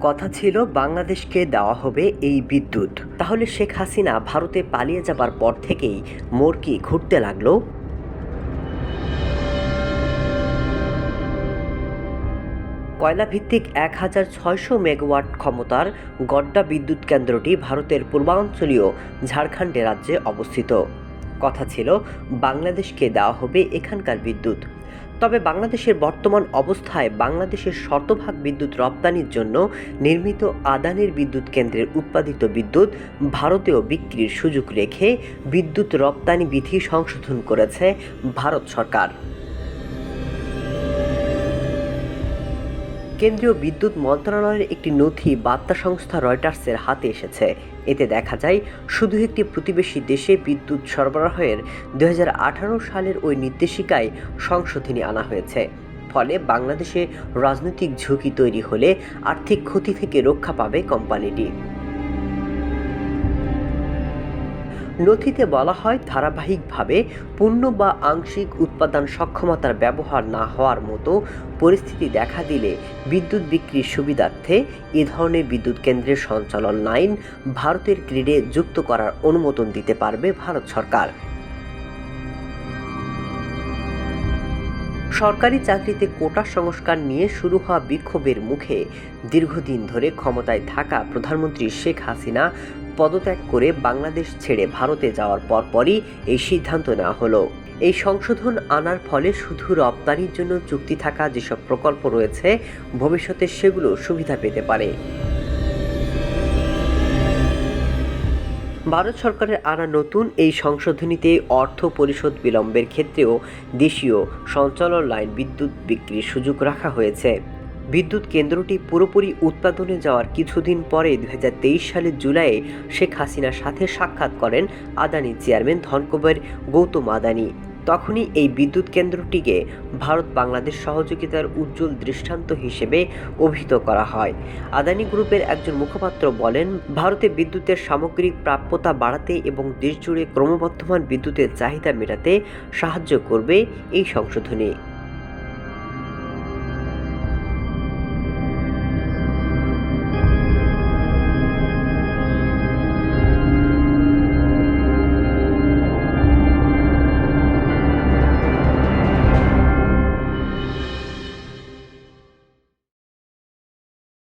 কথা ছিল, বাংলাদেশকে দেওয়া হবে এই বিদ্যুৎ। তাহলে শেখ হাসিনা ভারতে পালিয়ে যাবার পর থেকেই মোরকি ঘুরতে লাগল। কয়লাভিত্তিক এক হাজার ছয়শো মেগাওয়াট ক্ষমতার গড্ডা বিদ্যুৎ কেন্দ্রটি ভারতের পূর্বাঞ্চলীয় ঝাড়খণ্ডে রাজ্যে অবস্থিত। কথা ছিল, বাংলাদেশকে দেওয়া হবে এখানকার বিদ্যুৎ। তবে বাংলাদেশের বর্তমান অবস্থায় বাংলাদেশের শতভাগ বিদ্যুৎ রপ্তানির জন্য নির্মিত আদানের বিদ্যুৎ কেন্দ্রের উৎপাদিত বিদ্যুৎ ভারতেও বিক্রির সুযোগ রেখে বিদ্যুৎ রপ্তানি বিধি সংশোধন করেছে ভারত সরকার। কেন্দ্রীয় বিদ্যুৎ মন্ত্রণালয়ের একটি নথি বার্তা সংস্থা রয়টার্সের হাতে এসেছে। এতে দেখা যায়, শুধু একটি প্রতিবেশী দেশে বিদ্যুৎ সরবরাহের দু হাজার আঠারো সালের ওই নির্দেশিকায় সংশোধনী আনা হয়েছে। ফলে বাংলাদেশে রাজনৈতিক ঝুঁকি তৈরি হলে আর্থিক ক্ষতি থেকে রক্ষা পাবে কোম্পানিটি। নথিতে বলা হয়, ধারাবাহিকভাবে পূর্ণ বা আংশিক উৎপাদন সক্ষমতার ব্যবহার না হওয়ার মতো পরিস্থিতি দেখা দিলে বিদ্যুৎ বিক্রির সুবিধার্থে এ ধরনের বিদ্যুৎ কেন্দ্রের সঞ্চালন লাইন ভারতের গ্রিডে যুক্ত করার অনুমোদন দিতে পারবে ভারত সরকার। সরকারি চাকরিতে কোটা সংস্কার নিয়ে শুরু হওয়া বিক্ষোভের মুখে দীর্ঘদিন ধরে ক্ষমতায় থাকা প্রধানমন্ত্রী শেখ হাসিনা পদত্যাগ করে বাংলাদেশ ছেড়ে ভারতে যাওয়ার পরপরই এই সিদ্ধান্ত নেওয়া হলো। এই সংশোধন আনার ফলে শুধু রপ্তানির জন্য চুক্তি থাকা যেসব প্রকল্প রয়েছে, ভবিষ্যতে সেগুলো সুবিধা পেতে পারে। ভারত সরকারের আনা নতুন এই সংশোধনীতে অর্থ পরিশোধ বিলম্বের ক্ষেত্রেও দেশীয় সঞ্চালন লাইন বিদ্যুৎ বিক্রির সুযোগ রাখা হয়েছে। বিদ্যুৎ কেন্দ্রটি পুরোপুরি উৎপাদনে যাওয়ার কিছুদিন পরে দু হাজার তেইশ সালের জুলাইয়ে শেখ হাসিনার সাথে সাক্ষাৎ করেন আদানি চেয়ারম্যান ধনকুবের গৌতম আদানি। তখনই এই বিদ্যুৎ কেন্দ্রটিকে ভারত বাংলাদেশ সহযোগিতার উজ্জ্বল দৃষ্টান্ত হিসেবে অভিহিত করা হয়। আদানি গ্রুপের একজন মুখপাত্র বলেন, ভারতে বিদ্যুতের সামগ্রিক প্রাপ্যতা বাড়াতে এবং দেশজুড়ে ক্রমবর্ধমান বিদ্যুতের চাহিদা মেটাতে সাহায্য করবে এই সংশোধনী।